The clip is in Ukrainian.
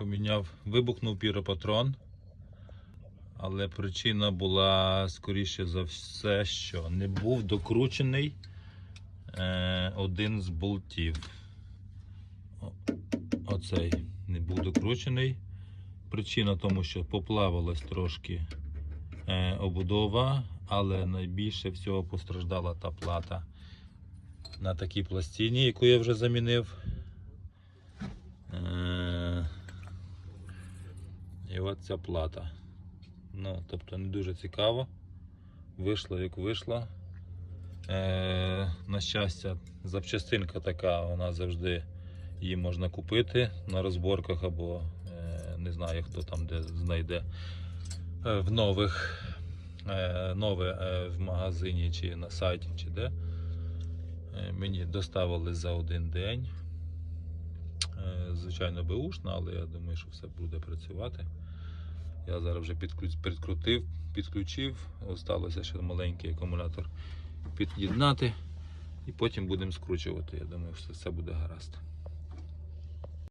поміняв, вибухнув піропатрон. Але причина була, скоріше за все, що не був докручений е, один з болтів. Оцей не був докручений. Причина тому, що поплавилась трошки е, обудова, але найбільше всього постраждала та плата на такій пластині, яку я вже замінив. Е, і от ця плата. Ну, тобто не дуже цікаво. Вийшло як вийшло. Е, на щастя, запчастинка така, вона завжди її можна купити на розборках або е, не знаю хто там де знайде е, в нових е, нове е, в магазині чи на сайті, чи де. Е, Мені доставили за один день. Е, Звичайно, беушна, але я думаю, що все буде працювати. Я зараз вже підкрутив, підключив. Осталося ще маленький акумулятор під'єднати. І потім будемо скручувати. Я думаю, що все буде гаразд.